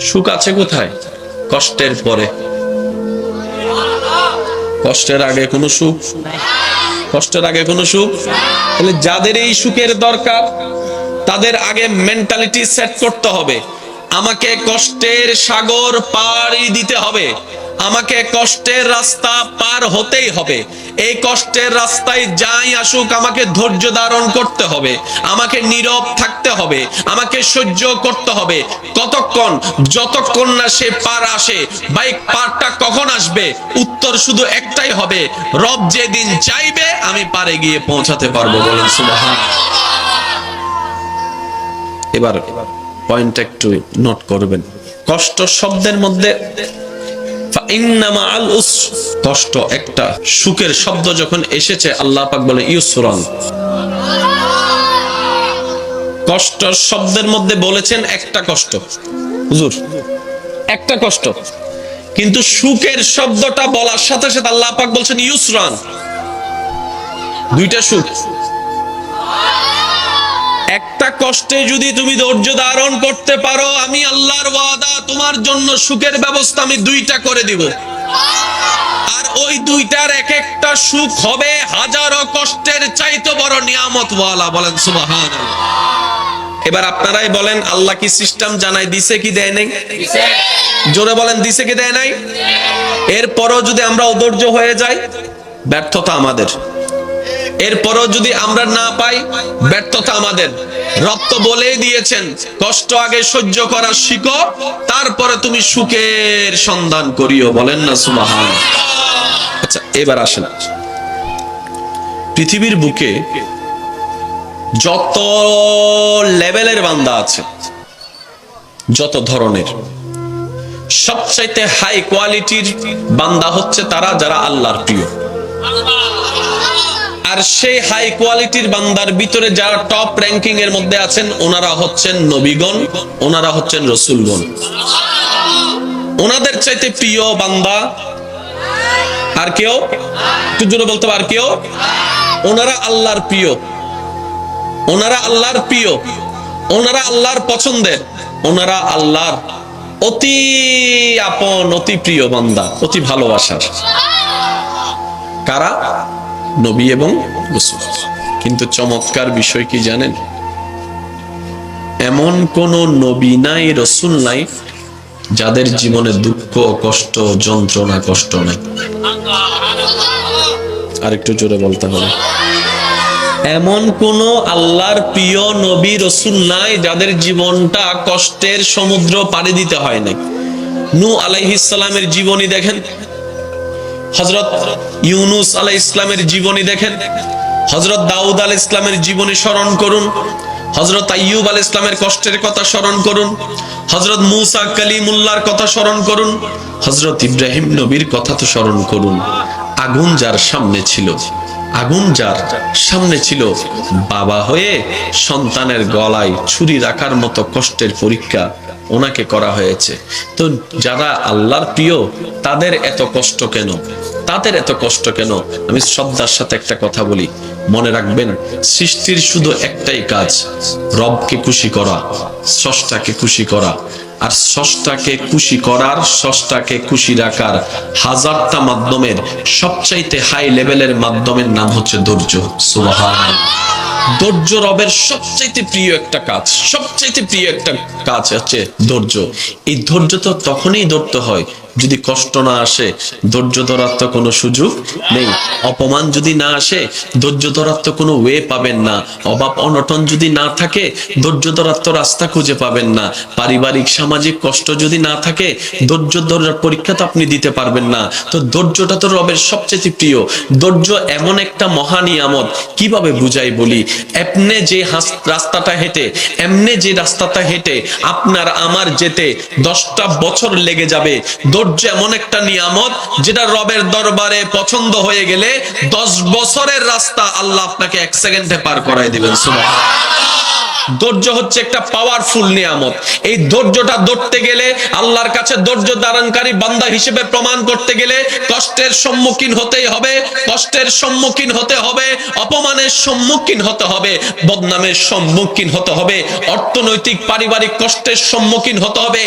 সুখ আছে কোথায়? কষ্টের পরে। কষ্টের আগে কোনো সুখ? কষ্টের আগে কোনো সুখ? তাহলে যাদের এই সুখের দরকার, তাদের আগে মেন্টালিটি সেট করতে হবে। আমাকে কষ্টের সাগর পাড়ি দিতে হবে। আমাকে কষ্টের রাস্তা পার হতেই হবে। এই কষ্টের রাস্তায় যাই আসুক, আমাকে ধৈর্য ধারণ করতে হবে। আমাকে নীরব থাকতে হবে। আমাকে সহ্য করতে হবে। কতক্ষণ, যতক্ষণ না সে পার আসে, বাইক পারটা কখন আসবে? উত্তর শুধু একটাই হবে, রব যেদিন চাইবে, আমি পারে গিয়ে পৌঁছাতে পারব বলেন সুবহান। এবার পয়েন্ট একটু নোট করবেন। কষ্ট শব্দের মধ্যে কষ্ট একটা, সুখের শব্দ যখন এসেছে, আল্লাহ পাক বলে, ইউসরন। কষ্ট শব্দের মধ্যে বলেছেন একটা কষ্ট। হুজুর, একটা কষ্ট। কিন্তু সুখের শব্দটা বলার সাথে সাথে আল্লাহ পাক বলছেন, ইউসরান। দুইটা সুখ। একটা কষ্টে যদি তুমি ধৈর্য ধারণ করতে পারো, আমি আল্লাহর ওয়াদা, তোমার জন্য সুখের ব্যবস্থা আমি দুইটা করে দিব। আর ওই দুইটার এক একটা সুখ হবে হাজারো কষ্টের চাইতে বড় নিয়ামত ওয়ালা বলেন সুবাহান এবার আপনারাই বলেন, আল্লাহ কি সিস্টেম জানাই দিছে কি দেয় নাই? জোরে বলেন, দিছে কি দেয় নাই? এরপরও যদি আমরা অধৈর্য হয়ে যাই, ব্যর্থতা আমাদের। এরপরও যদি আমরা না পাই, ব্যর্থতা আমাদের। রক্ত বলেই দিয়েছেন, কষ্ট আগে সহ্য করা শিখো, তারপরে তুমি সুখের সন্ধান করিও। বলেন না সুমাহান আচ্ছা এবার আসেন। পৃথিবীর বুকে যত লেভেলের বান্দা আছে, যত ধরনের, সবচাইতে হাই কোয়ালিটির বান্দা হচ্ছে তারা যারা আল্লাহর প্রিয়। আর সেই হাই কোয়ালিটির বান্দার ভিতরে যারা টপ র্যাঙ্কিং এর মধ্যে আছেন, ওনারা হচ্ছেন নবীগণ, ওনারা হচ্ছেন রসুলগণ। ওনাদের চাইতে প্রিয় বান্দা আর কেউ? একটু জোরে বলতে পার কেউ? ওনারা আল্লাহর প্রিয়। ওনারা আল্লাহর প্রিয়। ওনারা আল্লাহর পছন্দের। ওনারা আল্লাহর অতি আপন, অতি প্রিয় বান্দা, অতি ভালোবাসার। কারা? নবী এবং রসুল। কিন্তু চমৎকার বিষয় কি জানেন? এমন কোন নবী নাই, রসুল নাই, যাদের জীবনে দুঃখ, কষ্ট, যন্ত্রণা, কষ্ট নাই। আরেকটু জোরে বলতে হবে এমন কোন আল্লাহর প্রিয় নবী, রসুল নাই, যাদের জীবনটা কষ্টের সমুদ্র পাড়ি দিতে হয় নাই। নু আলাইহিসালামের জীবনী দেখেন? হজরত ইউনুস আলাই ইসলামের জীবনী দেখেন। হজরত দাউদ আল ইসলামের জীবনী স্মরণ করুন। হজরত আইয়ুব আল ইসলামের কষ্টের কথা স্মরণ করুন। হজরত মুসা কালিমুল্লার কথা স্মরণ করুন। হজরত ইব্রাহিম নবীর কথা তো স্মরণ করুন। আগুন যার সামনে ছিল, আগুন যার সামনে ছিল, বাবা হয়ে সন্তানের গলায় ছুরি রাখার মতো কষ্টের পরীক্ষা ওনাকে করা হয়েছে। তো যারা আল্লাহর প্রিয়, তাদের এত কষ্ট কেন? তাদের এত কষ্ট কেন? আমি শ্রদ্ধার সাথে একটা কথা বলি। মনে রাখবেন, সৃষ্টির শুধু একটাই কাজ, রবকে খুশি করা, স্রষ্টাকে খুশি করা। আর স্রষ্টাকে খুশি করার, স্রষ্টাকে খুশি রাখার হাজারটা মাধ্যমের সবচাইতে হাই লেভেলের মাধ্যমের নাম হচ্ছে ধৈর্য। সুবহান ধৈর্য রবের সবচাইতে প্রিয় একটা কাজ, সবচাইতে প্রিয় একটা কাজ হচ্ছে ধৈর্য। এই ধৈর্য তো তখনই ধরতে হয় যদি কষ্ট না আসে, ধৈর্য ধরার তো কোনো সুযোগ নেই। অপমান যদি না আসে, ধৈর্য ধরার তো কোনো ওয়ে পাবেন না। অভাব অনটন যদি না থাকে, ধৈর্য ধরার তো রাস্তা খুঁজে পাবেন না। পারিবারিক, সামাজিক কষ্ট যদি না থাকে, ধৈর্য ধরার পরীক্ষা তো আপনি দিতে পারবেন না। তো ধৈর্যটা তো রবের সবচেয়ে প্রিয়। ধৈর্য এমন একটা মহা নিয়ামত, কীভাবে বুঝাই বলি? এমনে যে রাস্তাটা হেঁটে, এমনে যে রাস্তাটা হেঁটে আপনার আমার যেতে দশটা বছর লেগে যাবে। ধৈর্য এমন একটা নিয়ামত যেটা রবের দরবারে পছন্দ হয়ে গেলে দশ বছরের রাস্তা আল্লাহ আপনাকে এক সেকেন্ডে পার করাই দিবেন, সুবহানাল্লাহ। ধৈর্য হচ্ছে একটা পাওয়ারফুল নিয়ামত। এই ধৈর্যটা ধরতে গেলে আল্লাহর কাছে ধৈর্য ধারণকারী বান্দা হিসেবে প্রমাণ করতে গেলে কষ্টের সম্মুখীন হতেই হবে, কষ্টের সম্মুখীন হতে হবে, অপমানের সম্মুখীন হতে হবে, বদনামের সম্মুখীন হতে হবে, অর্থনৈতিক, পারিবারিক কষ্টের সম্মুখীন হতে হবে